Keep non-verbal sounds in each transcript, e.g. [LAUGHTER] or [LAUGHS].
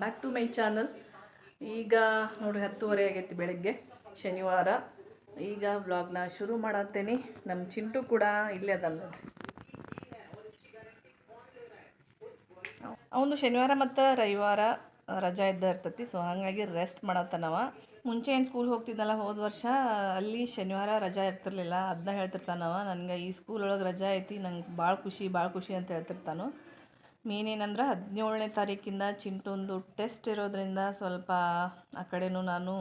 Back to my channel ಈಗ ನೋಡ್ರಿ ಹತ್ತುವರೆ ಆಗೈತಿ ಬೆಳಗ್ಗೆ, ಶನಿವಾರ. ಈಗ ವ್ಲಾಗ್ನ ಶುರು ಮಾಡತ್ತೇನೆ ನಮ್ಮ ಚಿಂಟು ಕೂಡ ಇಲ್ಲೇ ಅದಲ್ಲ ನೋಡ್ರಿ. ಅವನು ಶನಿವಾರ ಮತ್ತು ರವಿವಾರ ರಜಾ ಇದ್ದ ಇರ್ತತಿ ಸೊ ಹಾಗಾಗಿ ರೆಸ್ಟ್ ಮಾಡತ್ತನವ ಮುಂಚೆ ಏನು ಸ್ಕೂಲ್ ಹೋಗ್ತಿದ್ದಲ್ಲ ಹೋದ ವರ್ಷ ಅಲ್ಲಿ ಶನಿವಾರ ರಜಾ ಇರ್ತಿರ್ಲಿಲ್ಲ ಅದನ್ನ ಹೇಳ್ತಿರ್ತಾನವ ನನಗೆ ಈ ಸ್ಕೂಲ್ ಒಳಗೆ ರಜಾ ಐತಿ, ನಂಗೆ ಭಾಳ ಖುಷಿ ಭಾಳ ಖುಷಿ ಅಂತ ಹೇಳ್ತಿರ್ತಾನು. ಮೇನ್ ಏನಂದ್ರೆ ಹದಿನೇಳನೇ ತಾರೀಕಿಂದ ಚಿಂಟೊಂದು ಟೆಸ್ಟ್ ಇರೋದ್ರಿಂದ ಸ್ವಲ್ಪ ಆ ಕಡೆನೂ ನಾನು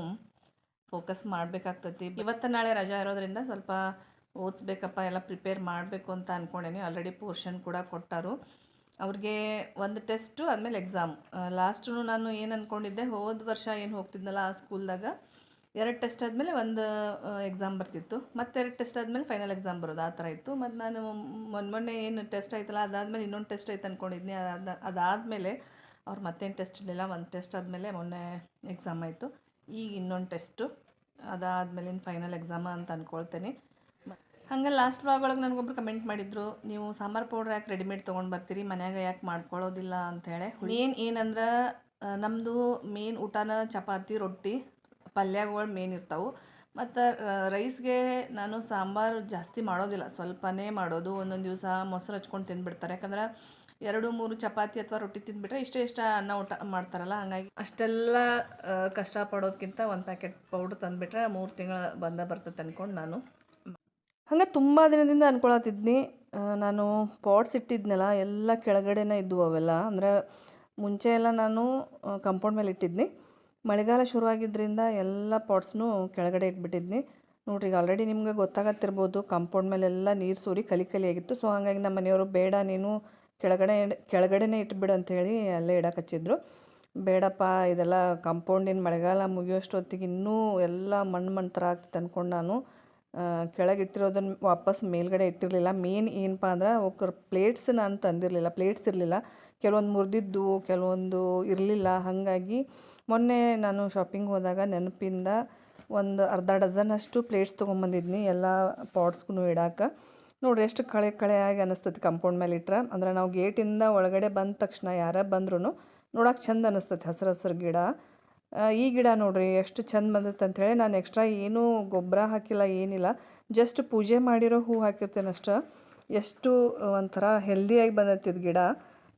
ಫೋಕಸ್ ಮಾಡಬೇಕಾಗ್ತೈತಿ. ಇವತ್ತು ನಾಳೆ ರಜಾ ಇರೋದ್ರಿಂದ ಸ್ವಲ್ಪ ಓದಿಸ್ಬೇಕಪ್ಪ, ಎಲ್ಲ ಪ್ರಿಪೇರ್ ಮಾಡಬೇಕು ಅಂತ ಅಂದ್ಕೊಂಡೇನಿ ಆಲ್ರೆಡಿ ಪೋರ್ಷನ್ ಕೂಡ ಕೊಟ್ಟರು. ಅವ್ರಿಗೆ ಒಂದು ಟೆಸ್ಟು ಆದಮೇಲೆ ಎಕ್ಸಾಮ್ ಲಾಸ್ಟು ನಾನು ಏನು ಅಂದ್ಕೊಂಡಿದ್ದೆ ಹೋದ ವರ್ಷ ಏನು ಹೋಗ್ತಿದ್ನಲ್ಲ ಆ ಸ್ಕೂಲ್ದಾಗ ಎರಡು ಟೆಸ್ಟ್ ಆದಮೇಲೆ ಒಂದು ಎಕ್ಸಾಮ್ ಬರ್ತಿತ್ತು. ಮತ್ತೆ ಎರಡು ಟೆಸ್ಟ್ ಆದಮೇಲೆ ಫೈನಲ್ ಎಕ್ಸಾಮ್ ಬರೋದು ಆ ಥರ ಇತ್ತು. ಮತ್ತು ನಾನು ಮೊನ್ನೆ ಮೊನ್ನೆ ಏನು ಟೆಸ್ಟ್ ಆಯ್ತಲ್ಲ ಅದಾದಮೇಲೆ ಇನ್ನೊಂದು ಟೆಸ್ಟ್ ಆಯ್ತು ಅಂದ್ಕೊಂಡಿದ್ನಿ ಅದಾದ ಅದಾದಮೇಲೆ ಅವ್ರು ಮತ್ತೇನು ಟೆಸ್ಟ್ ಇರಲಿಲ್ಲ. ಒಂದು ಟೆಸ್ಟ್ ಆದಮೇಲೆ ಮೊನ್ನೆ ಎಕ್ಸಾಮ್ ಆಯಿತು. ಈಗ ಇನ್ನೊಂದು ಟೆಸ್ಟು. ಅದಾದಮೇಲಿನ ಫೈನಲ್ ಎಕ್ಸಾಮ ಅಂತ ಅಂದ್ಕೊಳ್ತೇನೆ ಹಂಗೆ ಲಾಸ್ಟ್ ವ್ಲಾಗ್ ಒಳಗೆ ನನಗೊಬ್ರು ಕಮೆಂಟ್ ಮಾಡಿದ್ರು ನೀವು ಸಾಂಬಾರು ಪೌಡ್ರ್ ಯಾಕೆ ರೆಡಿಮೇಡ್ ತೊಗೊಂಡು ಬರ್ತೀರಿ? ಮನ್ಯಾಗ ಯಾಕೆ ಮಾಡ್ಕೊಳ್ಳೋದಿಲ್ಲ ಅಂಥೇಳಿ ಮೇನ್ ಏನಂದ್ರೆ ನಮ್ಮದು ಮೇನ್ ಊಟನ ಚಪಾತಿ ರೊಟ್ಟಿ ಪಲ್ಯಗಳು ಮೇನ್ ಇರ್ತಾವೆ. ಮತ್ತು ರೈಸ್ಗೆ ನಾನು ಸಾಂಬಾರು ಜಾಸ್ತಿ ಮಾಡೋದಿಲ್ಲ. ಸ್ವಲ್ಪನೇ ಮಾಡೋದು. ಒಂದೊಂದು ದಿವಸ ಮೊಸರು ಹಚ್ಕೊಂಡು ತಿಂದುಬಿಡ್ತಾರೆ ಯಾಕಂದ್ರೆ ಎರಡು, ಮೂರು ಚಪಾತಿ ಅಥವಾ ರೊಟ್ಟಿ ತಿಂದುಬಿಟ್ರೆ ಇಷ್ಟೇ ಇಷ್ಟ ಅನ್ನ ಊಟ ಮಾಡ್ತಾರಲ್ಲ, ಹಾಗಾಗಿ ಅಷ್ಟೆಲ್ಲ ಕಷ್ಟಪಡೋದಕ್ಕಿಂತ ಒಂದು ಪ್ಯಾಕೆಟ್ ಪೌಡ್ರ್ ತಂದುಬಿಟ್ರೆ ಮೂರು ತಿಂಗಳು ಬಂದ ಬರ್ತದೆ ಅಂದ್ಕೊಂಡು ನಾನು. ಹಂಗೆ ತುಂಬ ದಿನದಿಂದ ಅಂದ್ಕೊಳತ್ತಿದ್ನಿ ನಾನು ಪಾಟ್ಸ್ ಇಟ್ಟಿದ್ನಲ್ಲ, ಎಲ್ಲ ಕೆಳಗಡೆನೇ ಇದ್ವು ಅವೆಲ್ಲ. ಅಂದರೆ ಮುಂಚೆ ಎಲ್ಲ ನಾನು ಕಂಪೌಂಡ್ ಮೇಲೆ ಇಟ್ಟಿದ್ನಿ. ಮಳೆಗಾಲ ಶುರುವಾಗಿದ್ದರಿಂದ ಎಲ್ಲ ಪಾಟ್ಸ್ನು ಕೆಳಗಡೆ ಇಟ್ಬಿಟ್ಟಿದ್ನಿ. ನೋಡ್ರಿ, ಈಗ ಆಲ್ರೆಡಿ ನಿಮ್ಗೆ ಗೊತ್ತಾಗತ್ತಿರ್ಬೋದು ಕಾಂಪೌಂಡ್ ಮೇಲೆಲ್ಲ ನೀರು ಸೂರಿ ಕಲಿ ಕಲಿಯಾಗಿತ್ತು ಸೊ ಹಾಗಾಗಿ ನಮ್ಮ ಮನೆಯವರು, ಬೇಡ, ನೀನು ಕೆಳಗಡೆ, ಕೆಳಗಡೆನೇ ಇಟ್ಬಿಡು ಅಂಥೇಳಿ ಅಲ್ಲೇ ಇಡಕ್ಕೆ ಹಚ್ಚಿದ್ರು. ಬೇಡಪ್ಪ, ಇದೆಲ್ಲ ಕಾಂಪೌಂಡಿನ ಮಳೆಗಾಲ ಮುಗಿಯೋಷ್ಟೊತ್ತಿಗೆ ಇನ್ನೂ ಎಲ್ಲ ಮಣ್ಣು ಮಣ್ಣು ಥರ ಆಗ್ತಿತ್ತು ಅಂದ್ಕೊಂಡು ನಾನು ಕೆಳಗೆ ಇಟ್ಟಿರೋದನ್ನು ವಾಪಸ್ ಮೇಲ್ಗಡೆ ಇಟ್ಟಿರಲಿಲ್ಲ. ಮೇನ್ ಏನಪ್ಪ ಅಂದ್ರೆ ಒಬ್ಬರು ಪ್ಲೇಟ್ಸ್ ನಾನು ತಂದಿರಲಿಲ್ಲ ಪ್ಲೇಟ್ಸ್ ಇರಲಿಲ್ಲ. ಕೆಲವೊಂದು ಮುರಿದಿದ್ದು, ಕೆಲವೊಂದು ಇರಲಿಲ್ಲ. ಹಾಗಾಗಿ ಮೊನ್ನೆ ನಾನು ಶಾಪಿಂಗ್ ಹೋದಾಗ ನೆನಪಿಂದ ಒಂದು ಅರ್ಧ ಡಜನ್ ಅಷ್ಟು ಪ್ಲೇಟ್ಸ್ ತೊಗೊಂಬಂದಿದ್ನಿ, ಎಲ್ಲ ಪಾಟ್ಸ್ಗೂ ಇಡಾಕ. ನೋಡ್ರಿ ಎಷ್ಟು ಕಳೆ ಕಳೆ ಆಗಿ ಅನಿಸ್ತೈತಿ ಕಂಪೌಂಡ್ ಮೇಲೆ ಇಟ್ರೆ. ಅಂದ್ರೆ ನಾವು ಗೇಟಿಂದ ಒಳಗಡೆ ಬಂದ ತಕ್ಷಣ ಯಾರೇ ಬಂದ್ರೂ ನೋಡಕ್ಕೆ ಚಂದ ಅನಿಸ್ತೈತಿ ಹಸಿರು ಹಸಿರು ಗಿಡ. ಈ ಗಿಡ ನೋಡ್ರಿ ಎಷ್ಟು ಚಂದ ಬಂದೈತೆ ಅಂಥೇಳಿ ನಾನು ಎಕ್ಸ್ಟ್ರಾ ಏನೂ ಗೊಬ್ಬರ ಹಾಕಿಲ್ಲ, ಏನಿಲ್ಲ. ಜಸ್ಟ್ ಪೂಜೆ ಮಾಡಿರೋ ಹೂ ಹಾಕಿರ್ತೇನೆ ಅಷ್ಟೇ ಎಷ್ಟು ಒಂಥರ ಹೆಲ್ದಿಯಾಗಿ ಬಂದೈತಿ ಇದು ಗಿಡ.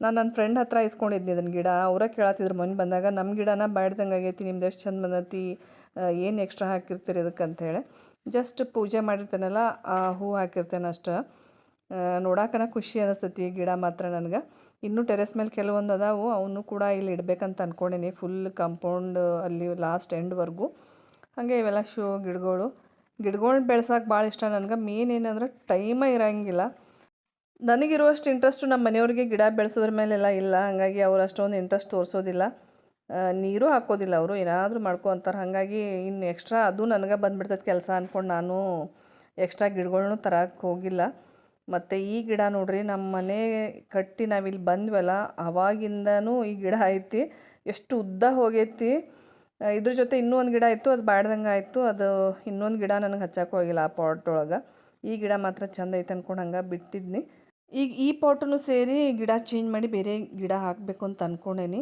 ನಾನು ನನ್ನ ಫ್ರೆಂಡ್ ಹತ್ರ ಇಸ್ಕೊಂಡಿದ್ನಿ ಅದನ್ನ ಗಿಡ. ಅವರ ಕೇಳತ್ತಿದ್ರು ಮೊನ್ನೆ ಬಂದಾಗ ನಮ್ಮ ಗಿಡನ ಬಾಡ್ದಂಗೆ ಆಗೈತಿ, ನಿಮ್ದು ಎಷ್ಟು ಚಂದ ಬಂದೈತಿ ಏನು ಎಕ್ಸ್ಟ್ರಾ ಹಾಕಿರ್ತೀರಿ ಅದಕ್ಕೆ ಅಂಥೇಳಿ ಜಸ್ಟ್ ಪೂಜೆ ಮಾಡಿರ್ತೇನಲ್ಲ, ಆ, ಹೂ ಹಾಕಿರ್ತೇನೆ ಅಷ್ಟು. ನೋಡಾಕನ ಖುಷಿ ಅನಿಸ್ತೈತಿ ಗಿಡ ಮಾತ್ರ ನನಗೆ. ಇನ್ನೂ ಟೆರೆಸ್ ಮೇಲೆ ಕೆಲವೊಂದು ಅದಾವು, ಅವನು ಕೂಡ ಇಲ್ಲಿ ಇಡಬೇಕಂತ ಅಂದ್ಕೊಂಡೀನಿ ಫುಲ್ ಕಾಂಪೌಂಡ್ ಅಲ್ಲಿ ಲಾಸ್ಟ್ ಎಂಡ್ವರೆಗೂ ಹಾಗೆ ಇವೆಲ್ಲ ಶೋ, ಗಿಡಗಳು. ಗಿಡಗಳ್ನ ಬೆಳ್ಸಕ್ಕೆ ಭಾಳ ಇಷ್ಟ ನನಗೆ. ಮೇನ್ ಏನಂದ್ರೆ ಟೈಮೇ ಇರೋಂಗಿಲ್ಲ. ನನಗಿರುವಷ್ಟು ಇಂಟ್ರೆಸ್ಟು ನಮ್ಮ ಮನೆಯವ್ರಿಗೆ ಗಿಡ ಬೆಳೆಸೋದ್ರ ಮೇಲೆಲ್ಲ ಇಲ್ಲ. ಹಾಗಾಗಿ ಅವ್ರು ಅಷ್ಟೊಂದು ಇಂಟ್ರೆಸ್ಟ್ ತೋರಿಸೋದಿಲ್ಲ. ನೀರು ಹಾಕೋದಿಲ್ಲ ಅವರು. ಏನಾದರೂ ಮಾಡ್ಕೊ ಅಂತಾರೆ. ಹಾಗಾಗಿ ಇನ್ನು ಎಕ್ಸ್ಟ್ರಾ ಅದು ನನಗೆ ಬಂದ್ಬಿಡ್ತೈತೆ ಕೆಲಸ ಅಂದ್ಕೊಂಡು ನಾನು ಎಕ್ಸ್ಟ್ರಾ ಗಿಡಗಳನ್ನು ತರಕ್ಕೆ ಹೋಗಿಲ್ಲ. ಮತ್ತು ಈ ಗಿಡ ನೋಡ್ರಿ ನಮ್ಮ ಮನೆ ಕಟ್ಟಿ ನಾವಿಲ್ಲಿ ಬಂದ್ವಲ್ಲ, ಅವಾಗಿಂದನೂ ಈ ಗಿಡ ಐತಿ. ಎಷ್ಟು ಉದ್ದ ಹೋಗೈತಿ. ಇದ್ರ ಜೊತೆ ಇನ್ನೂ ಒಂದು ಗಿಡ ಇತ್ತು, ಅದು ಬಾಡ್ದಂಗೆ ಆಯಿತು. ಅದು ಇನ್ನೊಂದು ಗಿಡ ನನಗೆ ಹಚ್ಚಕ್ಕೆ ಹೋಗಿಲ್ಲ ಆ ಪಾಟ್ ಒಳಗೆ. ಈ ಗಿಡ ಮಾತ್ರ ಚಂದ ಐತೆ ಅಂದ್ಕೊಂಡು ಹಂಗೆ ಬಿಟ್ಟಿದ್ನಿ. ಈಗ ಈ ಪಾಟನ್ನು ಸೇರಿ ಗಿಡ ಚೇಂಜ್ ಮಾಡಿ ಬೇರೆ ಗಿಡ ಹಾಕಬೇಕು ಅಂತ ಅಂದ್ಕೊಂಡೇನಿ